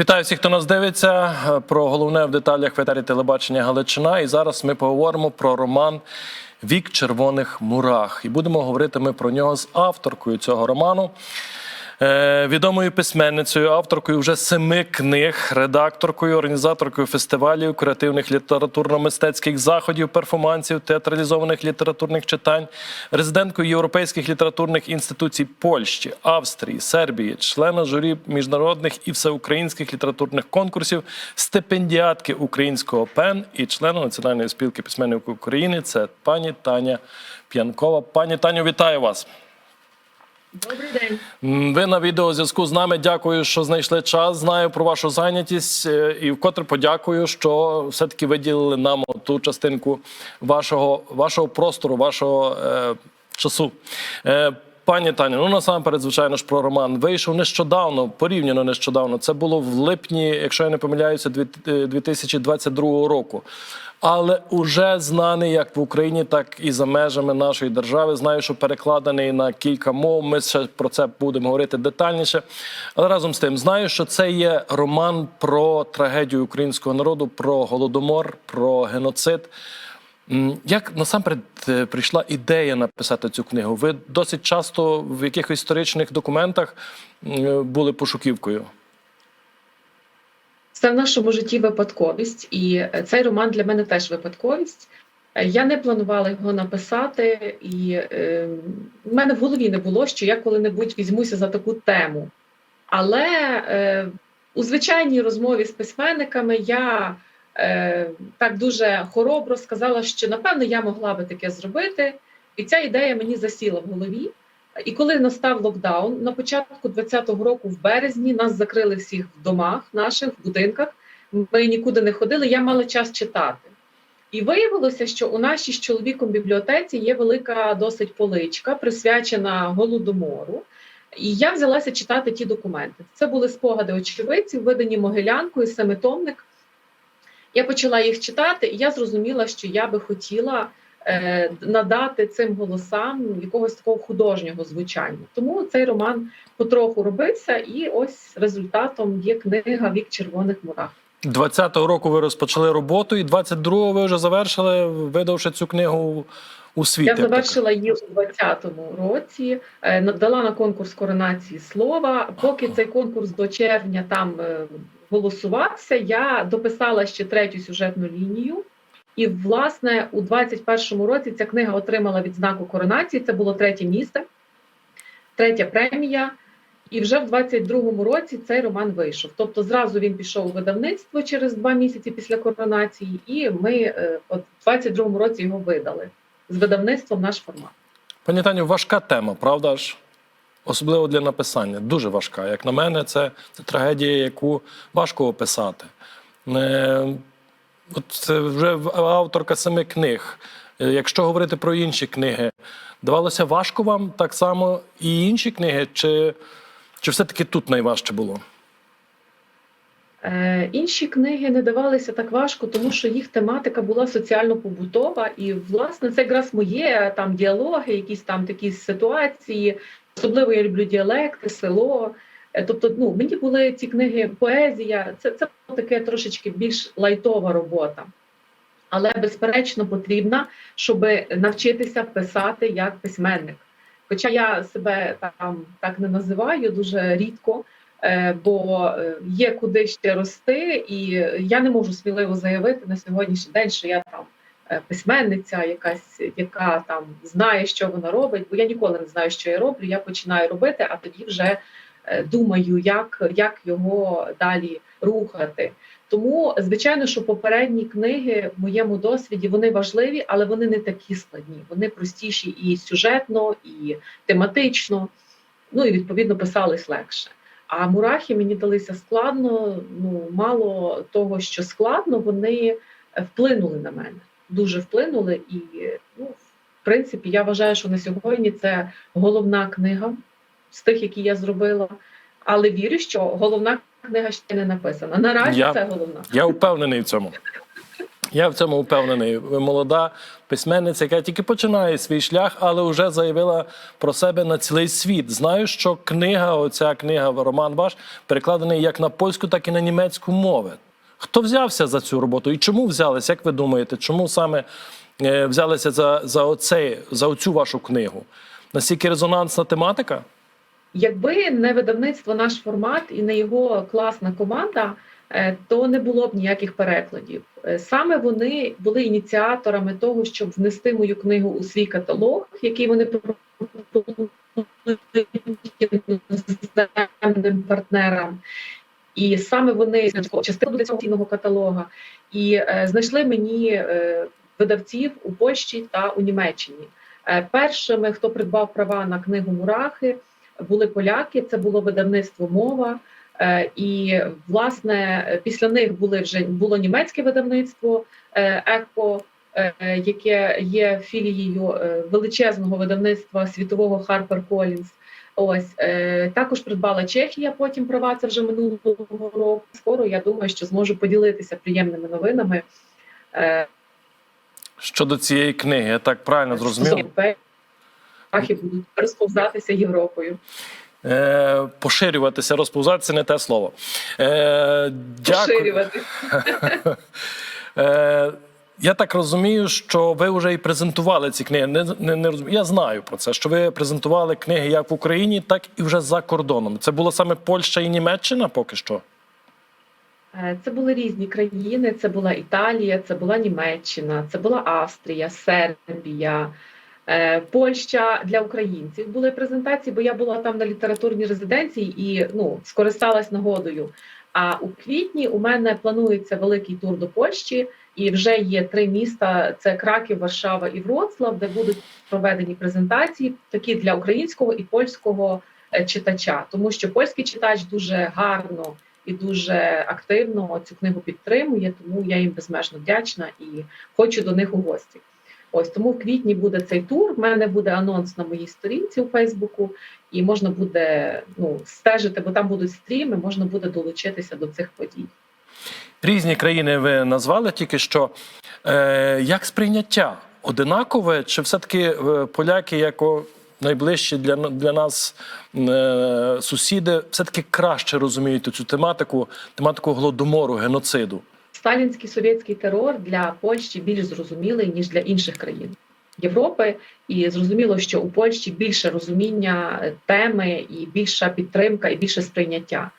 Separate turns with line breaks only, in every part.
Вітаю всіх, хто нас дивиться. Про головне в деталях в етері телебачення Галичина. І зараз ми поговоримо про роман Вік червоних мурах. І будемо говорити ми про нього з авторкою цього роману. Е, Відомою письменницею, авторкою вже семи книг, редакторкою, організаторкою фестивалів, креативних літературно-мистецьких заходів, перформансів, театралізованих літературних читань, резиденткою європейських літературних інституцій Польщі, Австрії, Сербії, члена журі міжнародних і всеукраїнських літературних конкурсів, стипендіатки українського ПЕН і члена Національної спілки письменників України. Це пані Таня П'янкова. Пані Таню, вітаю вас.
Добрий день.
Ви на відеозв'язку з нами. Дякую, що знайшли час. Знаю про вашу зайнятість е, і вкотре подякую, що все-таки виділили нам ту частинку вашого, вашого простору, вашого е, часу. Е, Пані Таню, ну насамперед, звичайно ж, про роман вийшов нещодавно, порівняно нещодавно. Це було в липні, якщо я не помиляюся, дві- е, 2022 року. Але уже знаний як в Україні, так і за межами нашої держави. Знаю, що перекладений на кілька мов. Ми ще про це будемо говорити детальніше. Але разом з тим знаю, що це є роман про трагедію українського народу, про голодомор, про геноцид. Як насамперед е, прийшла ідея написати цю книгу? Ви досить часто в якихось історичних документах були пошуківкою.
Це в нашому житті випадковість, і е, цей роман для мене теж випадковість. Е, Я не планувала його написати, і е, в мене в голові не було, що я коли-небудь візьмуся за таку тему. Але е, у звичайній розмові з письменниками я е, так дуже хоробро сказала, що напевно я могла би таке зробити, і ця ідея мені засіла в голові. І коли настав локдаун на початку 2020 року, в березні, нас закрили всіх в домах наших, в будинках. Ми нікуди не ходили. Я мала час читати. І виявилося, що у нашій з чоловіком бібліотеці є велика досить поличка, присвячена голодомору. І я взялася читати ті документи. Це були спогади очевидців, видані Могилянкою, семитомник. Я почала їх читати, і я зрозуміла, що я би хотіла е, надати цим голосам якогось такого художнього звучання. Тому цей роман потроху робився, і ось результатом є книга Вік червоних мурах.
20-го року ви розпочали роботу, і 22-го ви вже завершили, видавши цю книгу у світ.
Я завершила її у 2020 році, е, надала на конкурс коронації слова. Поки цей конкурс до червня там е, голосувався, я дописала ще третю сюжетну лінію. І, власне, у 21-му році ця книга отримала відзнаку коронації. Це було третє місце, третя премія. І вже в 22-му році цей роман вийшов. Тобто, зразу він пішов у видавництво через два місяці після коронації, і ми е, от в 22-му році його видали з видавництвом наш формат.
Пані Таню, важка тема, правда ж? Особливо для написання. Дуже важка. Як на мене, це, трагедія, яку важко описати. Е, от це вже авторка семи книг. Е, Якщо говорити про інші книги, давалося важко вам так само і інші книги, чи, чи все-таки тут найважче було?
Е, інші книги не давалися так важко, тому що їх тематика була соціально-побутова, і власне це якраз моє там діалоги, якісь там такі ситуації. Особливо я люблю діалекти, село. Е, Тобто, ну мені були ці книги поезія. Це це таке трошечки більш лайтова робота. Але безперечно потрібна, щоб навчитися писати як письменник. Хоча я себе там так не називаю дуже рідко. Е, бо е, є куди ще рости, і я не можу сміливо заявити на сьогоднішній день, що я там письменниця, якась, яка там знає, що вона робить, бо я ніколи не знаю, що я роблю. Я починаю робити, а тоді вже е, думаю, як, як його далі рухати. Тому, звичайно, що попередні книги в моєму досвіді вони важливі, але вони не такі складні. Вони простіші і сюжетно, і тематично. Ну і відповідно писались легше. А мурахи мені далися складно. Ну мало того, що складно, вони е, вплинули на мене. Дуже вплинули. І ну, в принципі, я вважаю, що на сьогодні це головна книга з тих, які я зробила. Але вірю, що головна книга ще не написана. Наразі
Я-
це головна.
Я впевнений в цьому. Я в цьому впевнений. Ви молода письменниця, яка тільки починає свій шлях, але вже заявила про себе на цілий світ. Знаю, що книга, оця книга, роман ваш, перекладений як на польську, так і на німецьку мови. Хто взявся за цю роботу і чому взялися? Як ви думаєте, чому саме е, взялися за, за, оцей, за оцю вашу книгу? Настільки резонансна тематика?
Якби не видавництво наш формат і не його класна команда, е, то не було б ніяких перекладів. Е, Саме вони були ініціаторами того, щоб внести мою книгу у свій каталог, який вони пропонують іноземним партнерам. І саме вони частину до цього каталога і е, знайшли мені е, видавців у Польщі та у Німеччині. Е, першими, хто придбав права на книгу Мурахи, були поляки. Це було видавництво мова. Е, І власне після них були вже було німецьке видавництво е, ЕКО, е, яке є філією е, величезного видавництва світового Harper Collins. Ось е, також придбала Чехія. Потім права це вже минулого року. Скоро я думаю, що зможу поділитися приємними новинами. Е,
Щодо цієї книги, я так правильно зрозумів.
Ахи будуть розповзатися Європою.
Е, поширюватися, розповзатися не те слово. Е, дякую.
Поширювати.
Я так розумію, що ви вже і презентували ці книги. Не, не, не розумію. Я знаю про це, що ви презентували книги як в Україні, так і вже за кордоном. Це було саме Польща і Німеччина поки що.
Е, Це були різні країни. Це була Італія, це була Німеччина, це була Австрія, Сербія, е, Польща для українців. Були презентації, бо я була там на літературній резиденції і ну скористалась нагодою. А у квітні у мене планується великий тур до Польщі, і вже є три міста: це Краків, Варшава і Вроцлав, де будуть проведені презентації, такі для українського і польського е, читача, тому що польський читач дуже гарно і дуже активно цю книгу підтримує, тому я їм безмежно вдячна і хочу до них у гості. Ось тому в квітні буде цей тур. В мене буде анонс на моїй сторінці у Фейсбуку, і можна буде ну стежити, бо там будуть стріми, можна буде долучитися до цих подій.
Різні країни ви назвали тільки що. Е, як сприйняття? Одинакове? Чи все-таки е, поляки, як найближчі для, для нас е, сусіди, все-таки краще розуміють цю тематику, тематику голодомору, геноциду?
Сталінський совєтський терор для Польщі більш зрозумілий ніж для інших країн Європи, і зрозуміло, що у Польщі більше розуміння е, теми і більша підтримка, і більше сприйняття.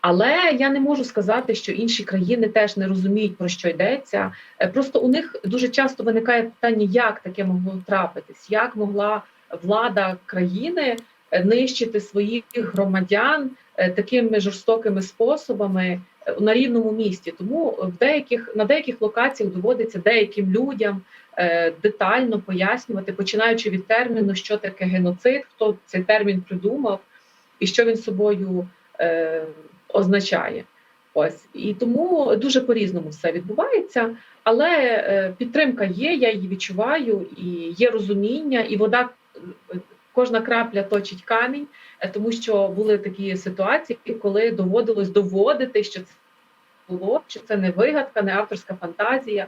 Але я не можу сказати, що інші країни теж не розуміють про що йдеться. Е, Просто у них дуже часто виникає питання, як таке могло трапитись, як могла влада країни е, нищити своїх громадян такими жорстокими способами на рівному місці. Тому в деяких на деяких локаціях доводиться деяким людям е, детально пояснювати, починаючи від терміну, що таке геноцид, хто цей термін придумав і що він собою е, означає. Ось і тому дуже по-різному все відбувається, але е, підтримка є, я її відчуваю, і є розуміння, і вода кожна крапля точить камінь, тому що були такі ситуації, коли доводилось доводити, що це було, що це не вигадка, не авторська фантазія,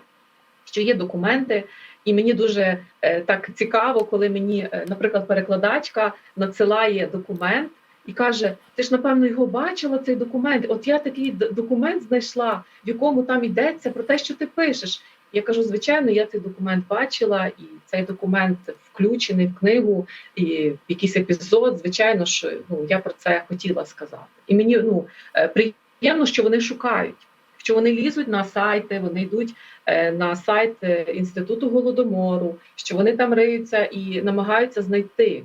що є документи. І мені дуже е, так цікаво, коли мені, е, наприклад, перекладачка надсилає документ і каже: Ти ж напевно його бачила цей документ. От я такий документ знайшла, в якому там йдеться про те, що ти пишеш. Я кажу, звичайно, я цей документ бачила, і цей документ включений в книгу, і в якийсь епізод. Звичайно, що ну я про це хотіла сказати. І мені ну е, приємно, що вони шукають, що вони лізуть на сайти, вони йдуть е, на сайт е, інституту голодомору, що вони там риються і намагаються знайти.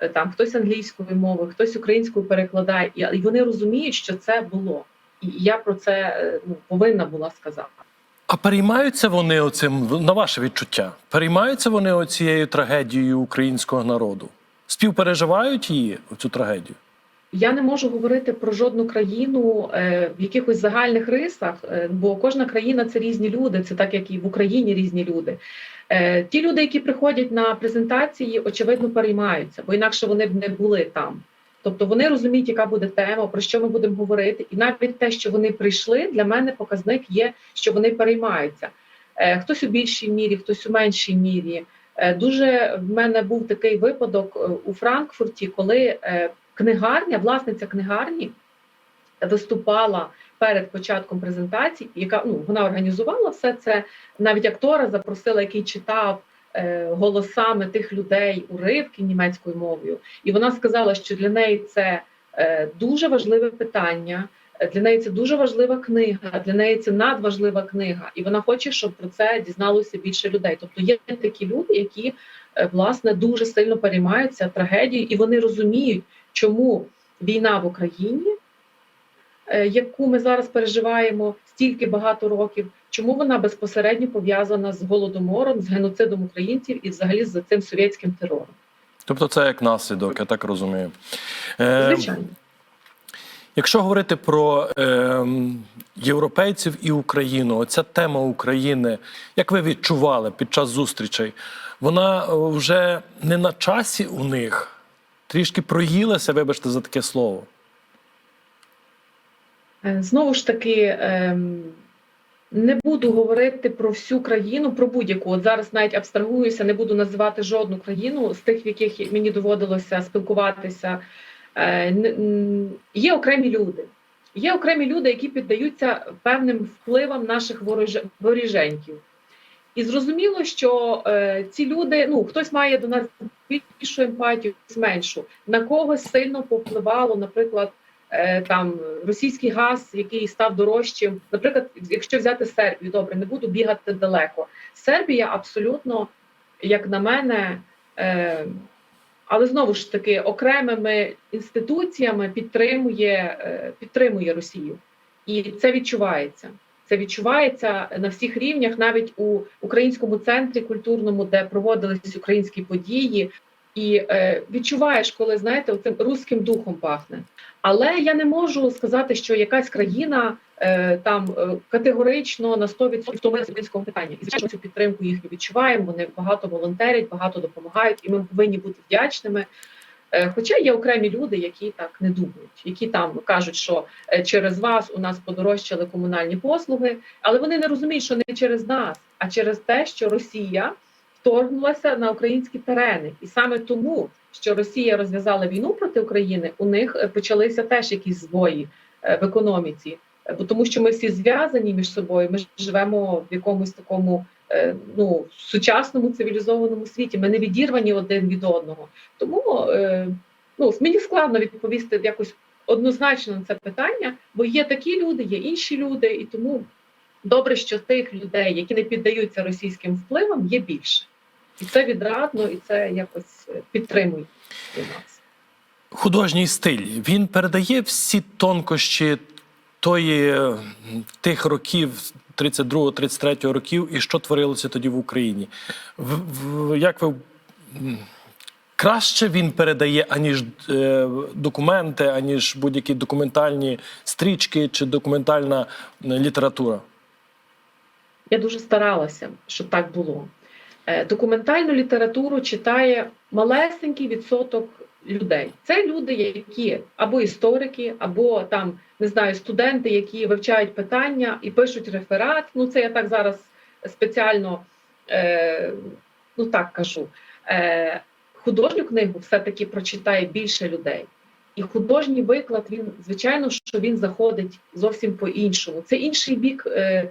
Е, Там хтось англійською мовою, хтось українською перекладає, і, вони розуміють, що це було. І я про це ну, повинна була сказати.
А переймаються вони оцим на ваше відчуття? Переймаються вони оцією трагедією українського народу? Співпереживають її цю трагедію?
Я не можу говорити про жодну країну е, в якихось загальних рисах, е, бо кожна країна це різні люди. Це так, як і в Україні різні люди. Е, ті люди, які приходять на презентації, очевидно переймаються, бо інакше вони б не були там. Тобто вони розуміють, яка буде тема, про що ми будемо говорити, і навіть те, що вони прийшли, для мене показник є, що вони переймаються. Хтось у більшій мірі, хтось у меншій мірі. Дуже в мене був такий випадок у Франкфурті, коли книгарня, власниця книгарні виступала перед початком презентації, яка ну вона організувала все це. Навіть актора запросила, який читав е, голосами тих людей уривки німецькою мовою, і вона сказала, що для неї це е, дуже важливе питання. е, Для неї це дуже важлива книга, для неї це надважлива книга, і вона хоче, щоб про це дізналося більше людей. Тобто є такі люди, які власне дуже сильно переймаються трагедією, і вони розуміють, чому війна в Україні, е, яку ми зараз переживаємо стільки багато років, чому вона безпосередньо пов'язана з голодомором, з геноцидом українців і взагалі з цим совєтським терором.
Тобто, це як наслідок, я так розумію. Е,
Звичайно.
Якщо говорити про е, європейців і Україну, оця тема України, як ви відчували під час зустрічей, вона е, вже не на часі у них, трішки проїлася, вибачте за таке слово.
Е, Знову ж таки, ем, не буду говорити про всю країну, про будь-яку. От зараз навіть абстрагуюся, не буду називати жодну країну з тих, в яких мені доводилося спілкуватися. Е, Є окремі люди. Є окремі люди, які піддаються певним впливам наших вороже- воріженьків. І зрозуміло, що е, ці люди, ну хтось має до нас більшу емпатію, меншу. На когось сильно повпливало, наприклад, е, там російський газ, який став дорожчим. Наприклад, якщо взяти Сербію, добре, не буду бігати далеко. Сербія абсолютно, як на мене, е, але знову ж таки окремими інституціями підтримує, е, підтримує Росію, і це відчувається. Це відчувається на всіх рівнях, навіть у українському центрі культурному, де проводились українські події, і е, відчуваєш, коли знаєте, цим руським духом пахне. Але я не можу сказати, що якась країна е, там е, категорично на 100% втомилася українського питання. І звичайно, цю підтримку їхню відчуваємо. Вони багато волонтерять, багато допомагають, і ми повинні бути вдячними. Е, Хоча є окремі люди, які так не думають, які там кажуть, що е, через вас у нас подорожчали комунальні послуги, але вони не розуміють, що не через нас, а через те, що Росія вторгнулася на українські терени, і саме тому, що Росія розв'язала війну проти України, у них е, почалися теж якісь збої в економіці, бо тому, що ми всі зв'язані між собою. Ми живемо в якомусь такому е, ну сучасному цивілізованому світі. Ми не відірвані один від одного. Тому е, ну мені складно відповісти якось однозначно на це питання, бо є такі люди, є інші люди, і тому добре, що тих людей, які не піддаються російським впливам, є більше, і це відрадно, і це якось е, підтримує нас.
Художній стиль він передає всі тонкощі тої тих років. 32-33 років, і що творилося тоді в Україні? В, в, як ви краще він передає, аніж е, документи, аніж будь-які документальні стрічки чи документальна література?
Я дуже старалася, щоб так було. Е, Документальну літературу читає малесенький відсоток людей. Це люди, які або історики, або там не знаю, студенти, які вивчають питання і пишуть реферат. Ну, це я так зараз спеціально е, ну так кажу. Е, художню книгу все-таки прочитає більше людей. І художній виклад він, звичайно, що він заходить зовсім по-іншому. Це інший бік е,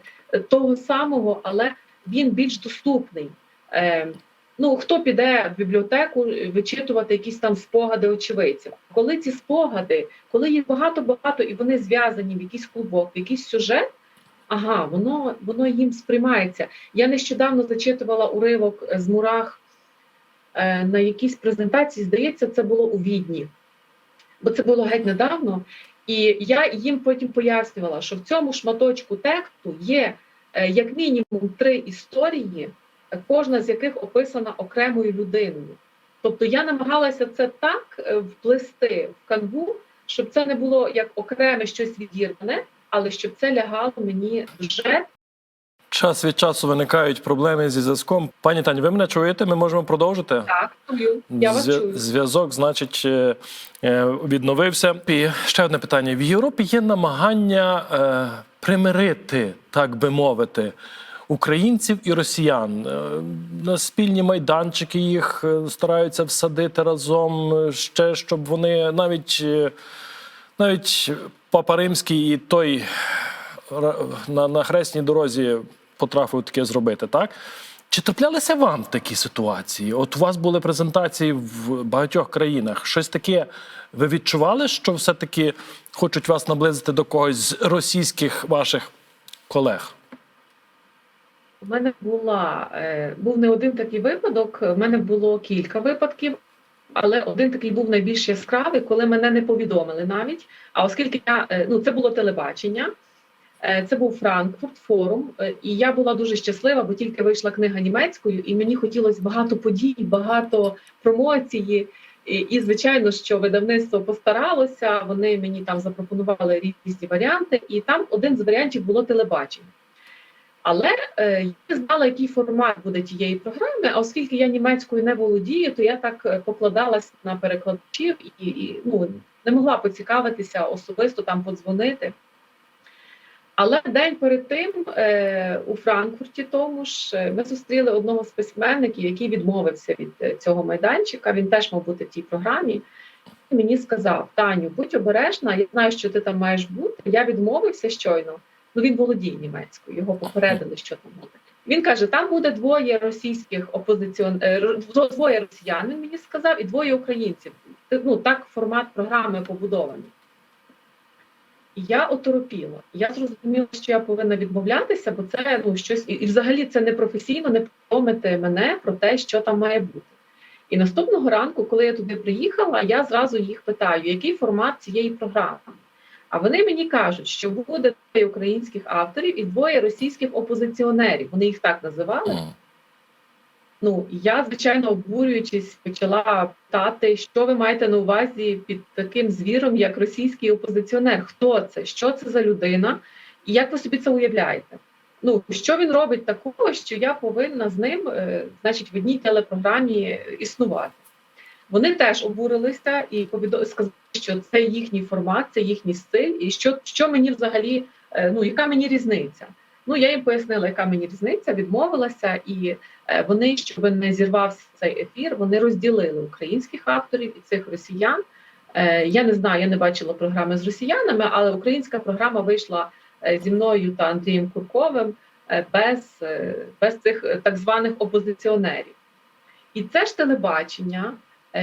того самого, але він більш доступний. Е, ну, хто піде в бібліотеку вичитувати якісь там спогади очевидців? Коли ці спогади, коли їх багато-багато і вони зв'язані в якийсь клубок, в якийсь сюжет, ага, воно, воно їм сприймається. Я нещодавно зачитувала уривок з Мурах е, на якійсь презентації, здається, це було у Відні, бо це було геть недавно. І я їм потім пояснювала, що в цьому шматочку тексту є е, як мінімум три історії, кожна з яких описана окремою людиною. Тобто я намагалася це так е, вплести в канву, щоб це не було як окреме щось відірване, але щоб це лягало мені вже
Час від часу виникають проблеми зі зв'язком. Пані Тані, ви мене чуєте? Ми можемо продовжити?
так. чую. Я вас чую.
Зв'язок, значить, е, е, відновився. І ще одне питання: в Європі є намагання примирити, так би мовити, українців і росіян. Е, На спільні майданчики їх е, стараються всадити разом е, ще, щоб вони навіть, навіть Папа Римський і той на, на хресній дорозі потрафив таке зробити, так? Чи траплялися вам такі ситуації? От у вас були презентації в багатьох країнах. Щось таке ви відчували, що все-таки хочуть вас наблизити до когось з російських ваших колег?
У мене була е, був не один такий випадок. У мене було кілька випадків, але один такий був найбільш яскравий, коли мене не повідомили навіть. А оскільки я е, ну це було телебачення, е, це був Франкфурт форум, і я була дуже щаслива, бо тільки вийшла книга німецькою, і мені хотілося багато подій, багато промоції. І, і звичайно, що видавництво постаралося. Вони мені там запропонували різні варіанти, і там один з варіантів було телебачення. Але е, я не знала, який формат буде тієї програми. А оскільки я німецькою не володію, то я так е, покладалась на перекладачів і, і ну, не могла поцікавитися особисто там подзвонити. Але день перед тим е, у Франкфурті тому ж ми зустріли одного з письменників, який відмовився від цього майданчика. Він теж мав бути в тій програмі. І мені сказав: Таню, будь обережна, я знаю, що ти там маєш бути. Я відмовився щойно. Ну він володіє німецькою, його попередили, що там буде. Він каже: там буде двоє російських опозиціон... е, двоє росіян. Він мені сказав, і двоє українців. Ну так формат програми побудований. І я оторопіла. Я зрозуміла, що я повинна відмовлятися, бо це ну щось і, взагалі це не професійно не повідомити мене про те, що там має бути. І наступного ранку, коли я туди приїхала, я зразу їх питаю, який формат цієї програми. А вони мені кажуть, що буде двоє українських авторів і двоє російських опозиціонерів. Вони їх так називали. Ну я, звичайно, обурюючись, почала питати, що ви маєте на увазі під таким звіром, як російський опозиціонер. Хто це? Що це за людина? І як ви собі це уявляєте? Ну що він робить такого, що я повинна з ним, е, значить, в одній телепрограмі існувати? Вони теж обурилися і повідо... сказали, що це їхній формат, це їхній стиль, і що, що мені взагалі, е, ну яка мені різниця? Ну я їм пояснила, яка мені різниця, відмовилася, і е, вони, щоб не зірвався цей ефір, вони розділили українських авторів і цих росіян. Е, Я не знаю, я не бачила програми з росіянами, але українська програма вийшла зі мною та Андрієм Курковим без, без цих так званих опозиціонерів. І це ж телебачення,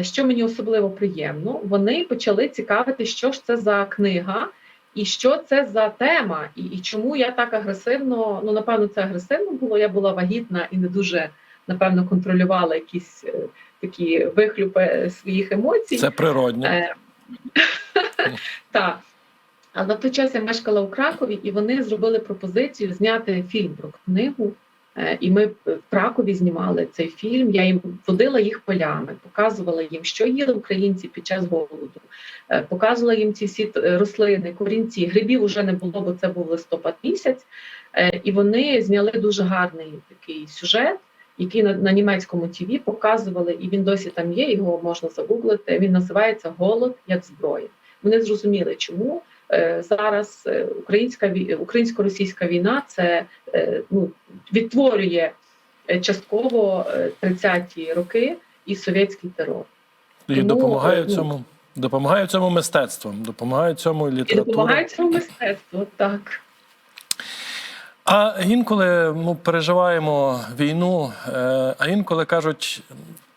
що мені особливо приємно, вони почали цікавити, що ж це за книга. І що це за тема, і, і чому я так агресивно? Ну напевно, це агресивно було. Я була вагітна і не дуже напевно контролювала якісь е, такі вихлюпи своїх емоцій.
Це природньо.
Е, Так. А на той час я мешкала у Кракові, і вони зробили пропозицію зняти фільм про книгу. Е, І ми в Кракові знімали цей фільм. Я їм водила їх полями, показувала їм, що їли українці під час голоду, Е, показувала їм ці всі е, рослини, корінці. Грибів уже не було, бо це був листопад місяць. І вони зняли дуже гарний такий сюжет, який на, на німецькому ТВ показували, і він досі там є. Його можна загуглити. Він називається Голод як зброя. Вони зрозуміли, чому зараз е, українська вій- українсько-російська війна це е, ну, відтворює е, частково е, 30-ті роки і совєтський терор.
І
тому,
допомагає
е, ну,
цьому, допомагає цьому мистецтвом, допомагає цьому
І
література.
допомагає цьому мистецтву. Так.
А інколи ми переживаємо війну, е, а інколи кажуть,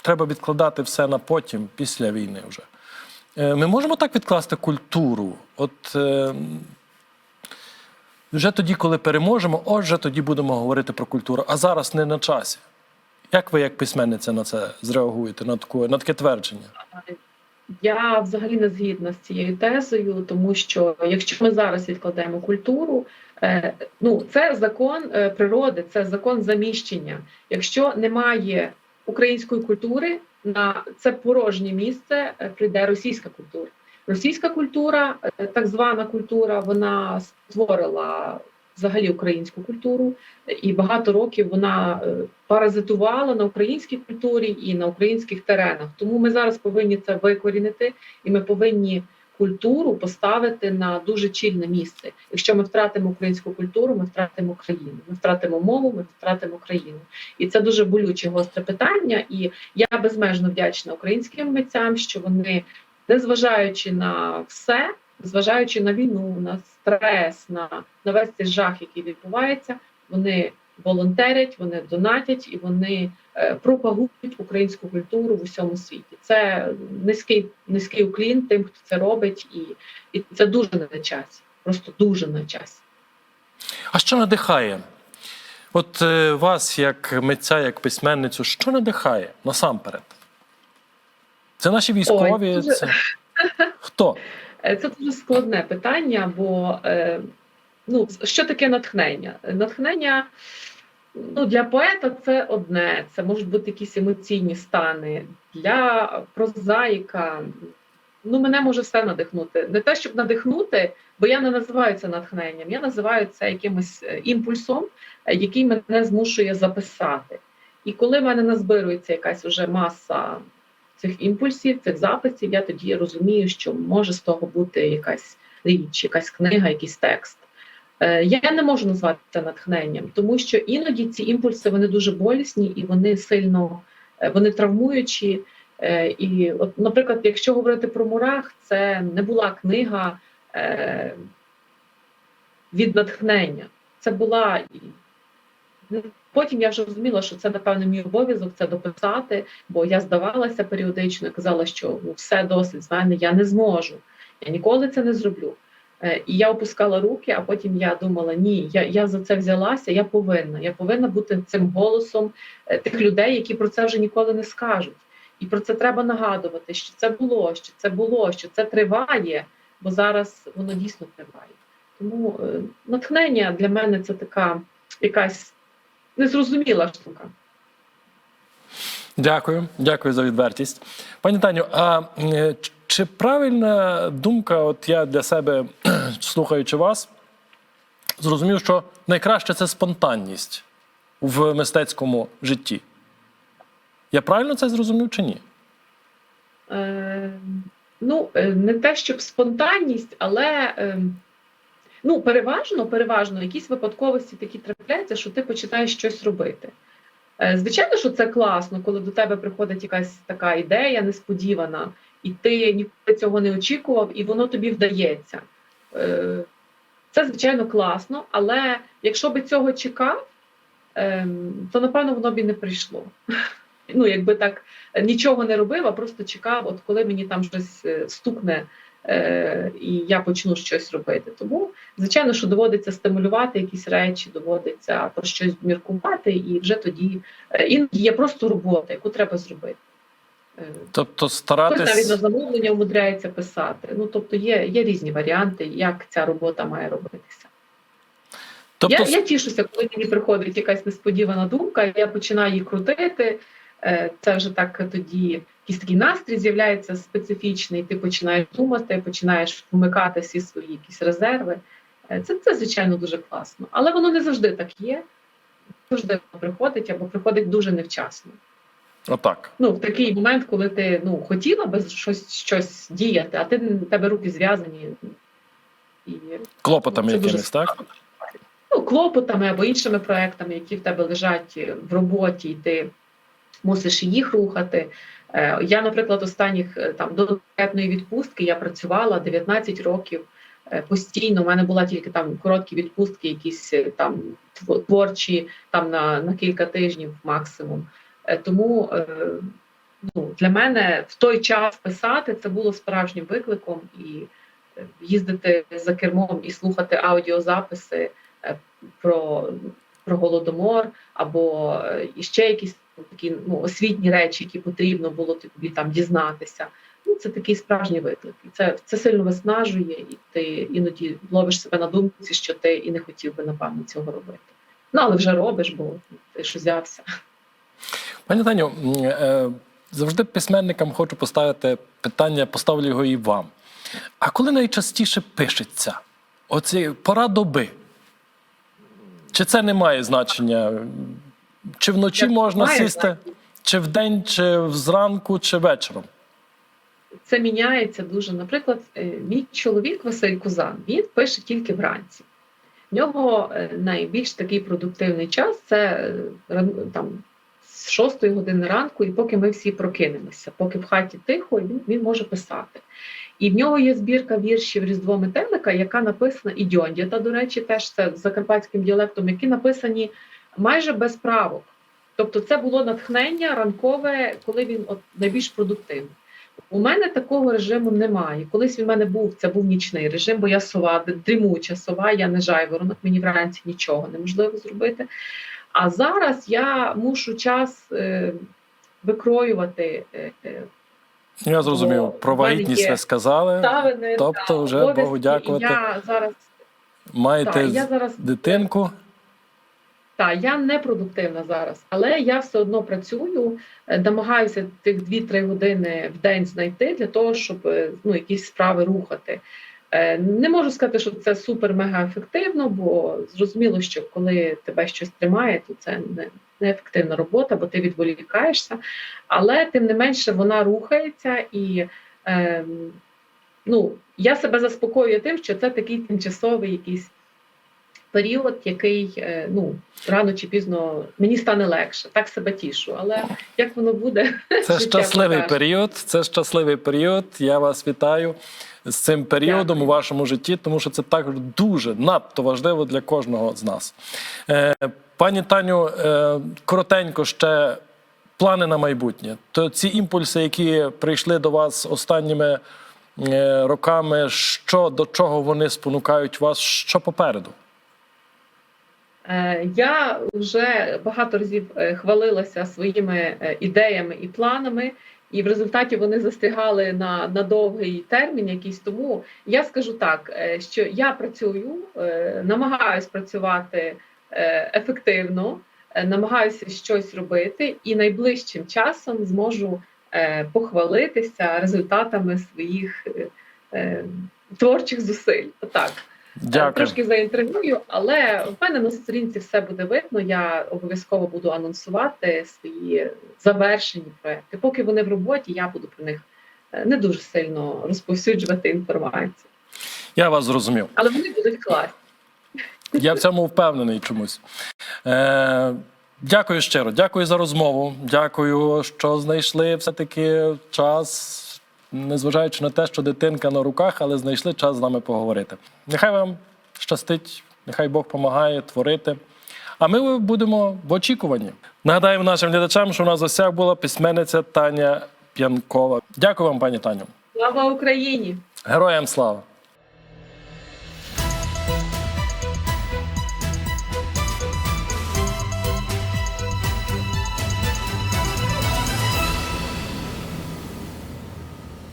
треба відкладати все на потім, після війни вже. Е, Ми можемо так відкласти культуру. От е, вже тоді, коли переможемо, отже, тоді будемо говорити про культуру, а зараз не на часі. Як ви, як письменниця, на це зреагуєте, на таке, на таке твердження?
Я взагалі не згідна з цією тезою, тому що якщо ми зараз відкладаємо культуру, е, ну це закон природи, це закон заміщення. Якщо немає української культури, на це порожнє місце е, прийде російська культура. Російська культура, е, так звана культура, вона створила взагалі українську культуру, і багато років вона е, паразитувала на українській культурі і на українських теренах. Тому ми зараз повинні це викорінити, і ми повинні культуру поставити на дуже чільне місце. Якщо ми втратимо українську культуру, ми втратимо країну. Ми втратимо мову, ми втратимо країну. І це дуже болюче гостре питання. І я безмежно вдячна українським митцям, що вони, незважаючи на все, зважаючи на війну, на стрес, на, на весь цей жах, який відбувається, вони волонтерять, вони донатять і вони е, пропагують українську культуру в усьому світі. Це низький низький уклін тим, хто це робить, і, і це дуже на часі. Просто дуже на часі.
А що надихає? От е, вас, як митця, як письменницю, що надихає насамперед? Це наші військові?
Ой, дуже-
Це... Хто?
Це дуже складне питання, бо е, ну, що таке натхнення? Натхнення ну, для поета це одне, це можуть бути якісь емоційні стани. Для прозаїка ну, мене може все надихнути. Не те, щоб надихнути, бо я не називаю це натхненням, я називаю це якимось е, імпульсом, е, який мене змушує записати. І коли в мене назбирується якась уже маса цих імпульсів, цих записів, я тоді розумію, що може з того бути якась річ, якась книга, якийсь текст. Е, Я не можу назвати це натхненням, тому що іноді ці імпульси вони дуже болісні і вони сильно е, вони травмуючі. Е, І, от, наприклад, якщо говорити про мурах, це не була книга від натхнення. Це була Потім я вже розуміла, що це напевно мій обов'язок це дописати, бо я здавалася періодично і казала, що ну, все досить з мене, я не зможу, я ніколи це не зроблю. Е, І я опускала руки, а потім я думала: ні, я, я за це взялася, я повинна. Я повинна бути цим голосом е, тих людей, які про це вже ніколи не скажуть. І про це треба нагадувати, що це було, що це було, що це триває, бо зараз воно дійсно триває. Тому е, натхнення для мене це така якась незрозуміла штука.
Дякую, дякую за відвертість. Пані Таню, а чи правильна думка, от я для себе, слухаючи вас, зрозумів, що найкраще це спонтанність в мистецькому житті. Я правильно це зрозумів чи ні?
Е, ну, е, не те, щоб спонтанність, але е, ну, переважно, переважно якісь випадковості такі трапляються, що ти починаєш щось робити. Е, Звичайно, що це класно, коли до тебе приходить якась така ідея несподівана, і ти ніколи цього не очікував, і воно тобі вдається. Е, Це, звичайно, класно, але якщо би цього чекав, ем, то напевно воно б і не прийшло. Ну, якби так нічого не робив, а просто чекав, от коли мені там щось е, стукне, е, і я почну щось робити. Тому, звичайно, що доводиться стимулювати якісь речі, доводиться про щось міркувати, і вже тоді іноді є просто робота, яку треба зробити.
Тобто
Хтось навіть на замовлення умудряється писати. Ну тобто є, є різні варіанти, як ця робота має робитися.
Тобто,
Я, я тішуся, коли мені приходить якась несподівана думка, я починаю її крутити. Е, Це вже так тоді якийсь такий настрій з'являється специфічний. Ти починаєш думати, починаєш вмикати всі свої якісь резерви. Е, Це, це звичайно дуже класно. Але воно не завжди так є. Завжди воно приходить або приходить дуже невчасно.
Отак.
Ну, в такий момент, коли ти ну, хотіла би щось, щось діяти, а ти в тебе руки зв'язані. І
Клопотами
це дуже
так?
ну, клопотами або іншими проектами, які в тебе лежать в роботі, і ти мусиш їх рухати. Е, Я, наприклад, останніх е, там до декретної відпустки я працювала 19 років е, постійно. У мене була тільки там короткі відпустки, якісь там творчі, там на, на кілька тижнів максимум. Е, Тому е, ну, для мене в той час писати це було справжнім викликом і е, їздити за кермом і слухати аудіозаписи про, про голодомор або ще якісь такі ну, освітні речі, які потрібно було тобі там дізнатися. Ну, це такий справжній виклик. І це, це сильно виснажує, і ти іноді ловиш себе на думці, що ти і не хотів би, напевно, цього робити. Ну, але вже робиш, бо ти ж взявся.
Пані Таню, е, завжди письменникам хочу поставити питання, поставлю його і вам. А коли найчастіше пишеться? Оці пора доби? Чи це не має значення? Чи вночі
Як
можна
має
сісти, чи вдень, чи зранку, чи вечором?
це міняється дуже. Наприклад, е, мій чоловік Василь Кузан він пише тільки вранці. В нього е, найбільш такий продуктивний час це там 6 години ранку, і поки ми всі прокинемося, поки в хаті тихо, він, він може писати. І в нього є збірка віршів Різдво Метелика, яка написана і Дьондіта, до речі, теж це закарпатським діалектом, які написані майже без правок. Тобто, це було натхнення ранкове, коли він от найбільш продуктивний. У мене такого режиму немає. Колись він в мене був, це був нічний режим, бо я сова, дрімуча сова, я не жайворонок, мені вранці нічого неможливо зробити. А зараз я мушу час е, викроювати е, е,
Я зрозумів.
Бо
Про вагітність ви сказали.
ставини.
тобто
та,
вже
обов'язки,
Богу дякувати.
Я зараз,
Маєте
та, я зараз
дитинку.
Так, я не продуктивна зараз, але я все одно працюю, намагаюся тих 2-3 години в день знайти для того, щоб ну, якісь справи рухати. Е, Не можу сказати, що це супер-мега ефективно, бо зрозуміло, що коли тебе щось тримає, то це не, ефективна робота, бо ти відволікаєшся. Але тим не менше вона рухається і е, ну, я себе заспокоюю тим, що це такий тимчасовий якийсь період, який е, ну рано чи пізно мені стане легше, так себе тішу. Але як воно буде,
Це щасливий період. Це щасливий період. Я вас вітаю з цим періодом
Дякую.
у вашому житті, тому що це так дуже надто важливо для кожного з нас. Е, пані Таню, е, коротенько ще плани на майбутнє. То ці імпульси, які прийшли до вас останніми роками, що до чого вони спонукають вас? Що попереду?
Е, Я вже багато разів е, хвалилася своїми е, ідеями і планами, і в результаті вони застрягали на, на довгий термін. Якийсь тому я скажу так, що я працюю, намагаюсь працювати ефективно, намагаюся щось робити, і найближчим часом зможу похвалитися результатами своїх творчих зусиль. Так.
Дякую.
Трошки заінтригую, але в мене на сторінці все буде видно. Я обов'язково буду анонсувати свої завершені проекти. Поки вони в роботі, я буду про них е, не дуже сильно розповсюджувати інформацію.
Я вас зрозумів.
Але вони будуть класні.
Я в цьому впевнений чомусь. Е, дякую щиро, дякую за розмову. Дякую, що знайшли все-таки час, незважаючи на те, що дитинка на руках, але знайшли час з нами поговорити. Нехай вам щастить, нехай Бог допомагає творити. А ми будемо в очікуванні. Нагадаємо нашим глядачам, що у нас в гостях була письменниця Таня П'янкова. Дякую вам, пані Таню.
Слава Україні!
Героям слава!